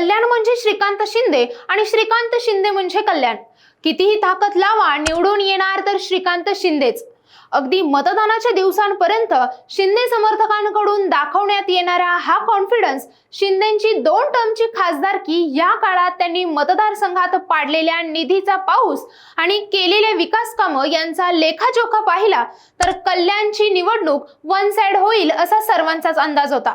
कल्याण म्हणजे श्रीकांत शिंदे आणि श्रीकांत शिंदे म्हणजे कल्याण. कितीही ताकद लावा निवडून येणार तर श्रीकांत शिंदेच. अगदी मतदानाच्या दिवसांपर्यंत शिंदे समर्थकांकडून दाखवण्यात येणारा हा कॉन्फिडन्स शिंदेची दोन टर्मची खासदारकी या काळात त्यांनी मतदारसंघात पाडलेल्या निधीचा पाऊस आणि केलेल्या विकास कामं यांचा लेखाजोखा पाहिला तर कल्याणची निवडणूक वन साइड होईल असा सर्वांचाच अंदाज होता.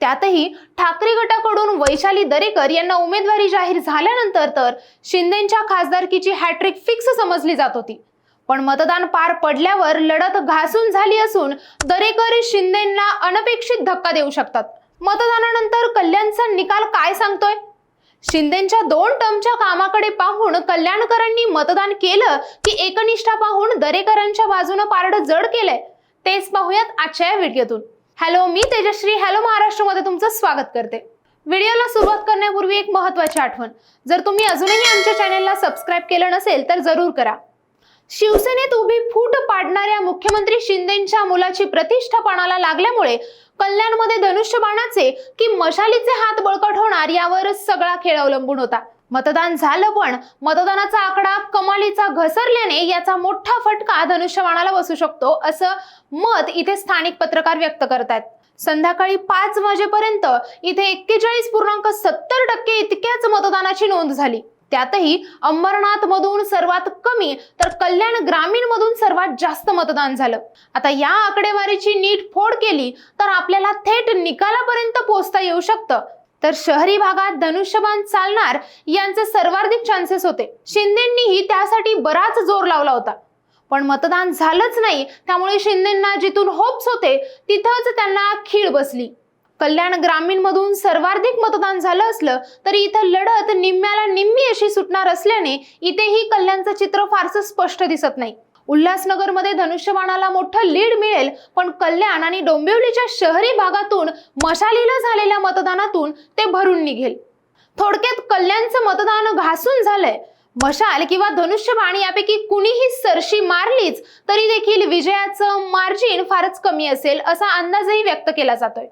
त्यातही ठाकरे गटाकडून वैशाली दरेकर यांना उमेदवारी जाहीर झाल्यानंतर तर शिंदेच्या खासदारकीची हॅट्रिक फिक्स समजली जात होती. पण मतदान पार पडल्यावर लढत घासून झाली असून दरेकर शिंदेंना अनपेक्षित धक्का देऊ शकतात. मतदानानंतर कल्याणचा निकाल काय सांगतोय? शिंदेच्या दोन टर्मच्या कामाकडे पाहून कल्याणकरांनी मतदान केलं की एकनिष्ठा पाहून दरेकरांच्या बाजूनं पारडं जड केलंय. तेच पाहूयात आजच्या या व्हिडिओतून. हॅलो मी तेजश्री. हॅलो महाराष्ट्रमध्ये तुमचं स्वागत करते. व्हिडिओला सुरुवात करण्यापूर्वी एक महत्वाची आठवण. जर तुम्ही अजूनही आमच्या चॅनेलला सबस्क्राईब केलं नसेल तर जरूर करा. शिवसेनेत उभी फूट पाडणाऱ्या मुख्यमंत्री शिंदेच्या मुलाची प्रतिष्ठा पणाला लागल्यामुळे कल्याणमध्ये धनुष्यबाणाचे की मशालीचे हात बळकट होणार यावर सगळा खेळ अवलंबून होता. मतदान झालं पण मतदानाचा आकडा कमालीचा घसरल्याने याचा मोठा फटका धनुष्यबाणाला बसू शकतो असं मत इथे स्थानिक पत्रकार व्यक्त करतात संध्याकाळी पाच वाजेपर्यंत इथे एक्केचाळीस पूर्णांक सत्तर टक्के इतक्याच मतदानाची नोंद झाली. त्यातही अंबरनाथ मधून सर्वात कमी तर कल्याण ग्रामीण मधून सर्वात जास्त मतदान झालं. आता या आकडेवारीची नीट फोड केली तर आपल्याला थेट निकालापर्यंत पोहोचता येऊ शकतं तर शहरी भागात धनुष्यबाण चालणार यांचे सर्वाधिक चान्सेस होते. शिंदेंनीही त्यासाठी बराच जोर लावला होता. पण मतदान झालंच नाही त्यामुळे शिंदेंना जिथून होप्स होते तिथंच त्यांना खीळ बसली. कल्याण ग्रामीण मधून सर्वाधिक मतदान झालं असलं तरी इथं लढत निम्म्याला निम्मी अशी सुटणार असल्याने इथेही कल्याणचं चित्र फारसं स्पष्ट दिसत नाही. उल्हासनगरमध्ये धनुष्यबाणाला मोठं लीड मिळेल पण कल्याण आणि डोंबिवलीच्या शहरी भागातून मशालीला झालेल्या मतदानातून ते भरून निघेल. थोडक्यात कल्याणचं मतदान घासून झालंय. मशाल किंवा धनुष्यबाण यापैकी कुणीही सरशी मारलीच तरी देखील विजयाचं मार्जिन फारच कमी असेल असा अंदाजही व्यक्त केला जातोय.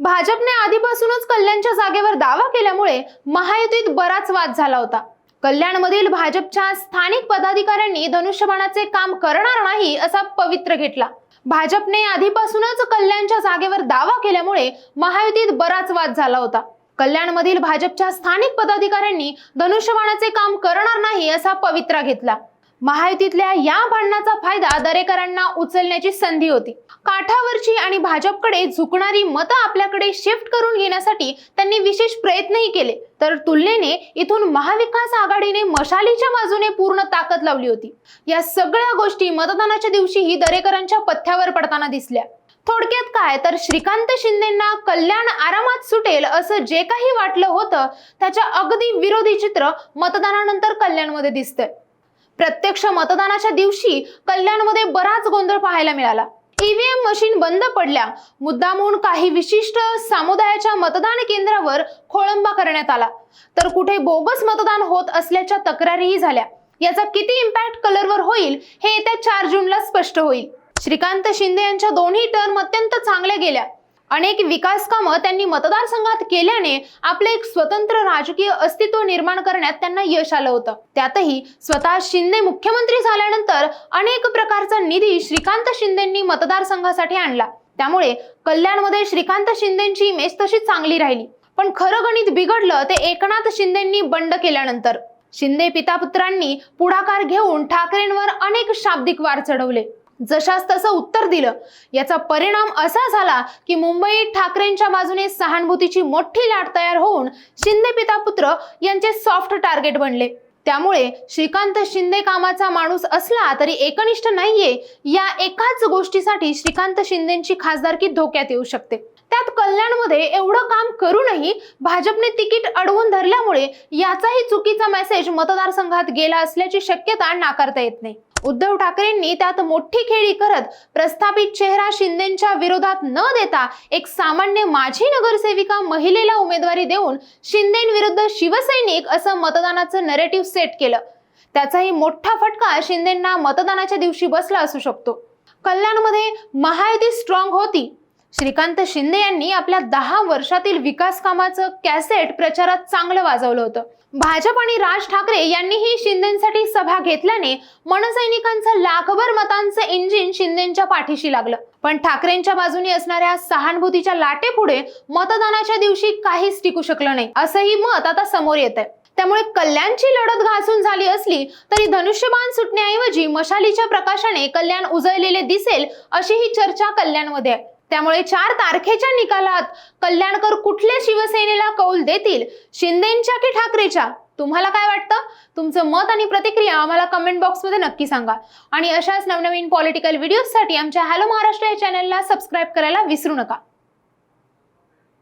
भाजपने आधीपासूनच कल्याणच्या जागेवर दावा केल्यामुळे महायुतीत बराच वाद झाला होता. कल्याणमधील भाजपच्या स्थानिक पदाधिकाऱ्यांनी धनुष्यबाणाचे काम करणार नाही असा पवित्र घेतला. भाजपने आधीपासूनच कल्याणच्या जागेवर दावा केल्यामुळे महायुतीत बराच वाद झाला होता. कल्याणमधील भाजपच्या स्थानिक पदाधिकाऱ्यांनी धनुष्यबाणाचे काम करणार नाही असा पवित्रा घेतला. महायुतीतल्या या भांडणाचा फायदा दरेकरांना उचलण्याची संधी होती. काठावरची आणि भाजपकडे झुकणारी मतं आपल्याकडे शिफ्ट करून घेण्यासाठी त्यांनी विशेष प्रयत्नही केले. तर तुलनेने इथून महाविकास आघाडीने मशालीच्या बाजूने पूर्ण ताकद लावली होती. या सगळ्या गोष्टी मतदानाच्या दिवशीही दरेकरांच्या पथ्यावर पडताना दिसल्या. थोडक्यात काय? तर श्रीकांत शिंदेना कल्याण आरामात सुटेल असं जे काही वाटलं होतं त्याच्या अगदी विरोधी चित्र मतदानानंतर कल्याणमध्ये दिसतंय. प्रत्यक्ष मतदानाच्या दिवशी कल्याणमध्ये बराच गोंधळ पाहायला मिळाला. ईव्हीएम मशीन बंद पडल्या. मुद्दामून काही विशिष्ट समुदायाच्या मतदान केंद्रावर खोळंबा करण्यात आला. तर कुठे बोगस मतदान होत असल्याच्या तक्रारीही झाल्या. याचा किती इम्पॅक्ट कलरवर होईल हे येत्या चार जूनला स्पष्ट होईल. श्रीकांत शिंदे यांच्या दोन्ही टर्म अत्यंत चांगल्या गेल्या. अनेक विकास कामं त्यांनी मतदारसंघात केल्याने आपले एक स्वतंत्र राजकीय अस्तित्व निर्माण करण्यात त्यांना यश आलं होतं. त्यातही स्वतः शिंदे मुख्यमंत्री झाल्यानंतर अनेक प्रकारचा निधी श्रीकांत शिंदेंनी मतदारसंघासाठी आणला. त्यामुळे कल्याणमध्ये श्रीकांत शिंदेची इमेज तशी चांगली राहिली. पण खरं गणित बिघडलं ते एकनाथ शिंदेंनी बंड केल्यानंतर. शिंदे पितापुत्रांनी पुढाकार घेऊन ठाकरेंवर अनेक शाब्दिक वार चढवले. जशास तसं उत्तर दिलं. याचा परिणाम असा झाला की मुंबईत ठाकरेंच्या बाजूने सहानुभूतीची मोठी लाट तयार होऊन शिंदे पितापुत्र यांचे सॉफ्ट टार्गेट बनले. त्यामुळे श्रीकांत शिंदे कामाचा माणूस असला तरी एकनिष्ठ नाहीये या एकाच गोष्टीसाठी श्रीकांत शिंदेची खासदारकी धोक्यात येऊ शकते. त्यात कल्याणमध्ये एवढं काम करूनही भाजपने तिकीट अडवून धरल्यामुळे याचाही चुकीचा मेसेज मतदारसंघात गेला असल्याची शक्यता नाकारता येत नाही. उद्धव ठाकरेंनी त्यात मोठी खेळी करत प्रस्थापित चेहरा शिंदेच्या विरोधात न देता एक सामान्य माजी नगरसेविका महिलेला उमेदवारी देऊन शिंदेविरुद्ध शिवसैनिक असं मतदानाचं नरेटिव्ह सेट केलं. त्याचाही मोठा फटका शिंदेंना मतदानाच्या दिवशी बसला असू शकतो. कल्याणमध्ये महायुती स्ट्रॉंग होती. श्रीकांत शिंदे यांनी आपल्या दहा वर्षातील विकास कामाचं कॅसेट प्रचारात चांगलं वाजवलं होतं. भाजप आणि राज ठाकरे यांनीही शिंदेसाठी सभा घेतल्याने मनसैनिकांचं लाखभर मतांचं इंजिन शिंदेच्या पाठीशी लागलं. पण ठाकरेंच्या बाजूने असणाऱ्या सहानुभूतीच्या लाटेपुढे मतदानाच्या दिवशी काहीच टिकू शकलं नाही. असंही मत आता समोर येत आहे त्यामुळे कल्याणची लढत घासून झाली असली तरी धनुष्यबाण सुटण्याऐवजी मशालीच्या प्रकाशाने कल्याण उजळलेले दिसेल अशी ही चर्चा कल्याणमध्ये आहे. त्यामुळे चार तारखेच्या निकालात कल्याणकर कुठल्या शिवसेनेला कौल देतील? शिंदेच्या की ठाकरेच्या? तुम्हाला काय वाटतं? तुमचं मत आणि प्रतिक्रिया आम्हाला कमेंट बॉक्समध्ये नक्की सांगा. आणि अशाच नवनवीन पॉलिटिकल व्हिडिओजसाठी आमच्या हॅलो महाराष्ट्र या चॅनलला सबस्क्राईब करायला विसरू नका.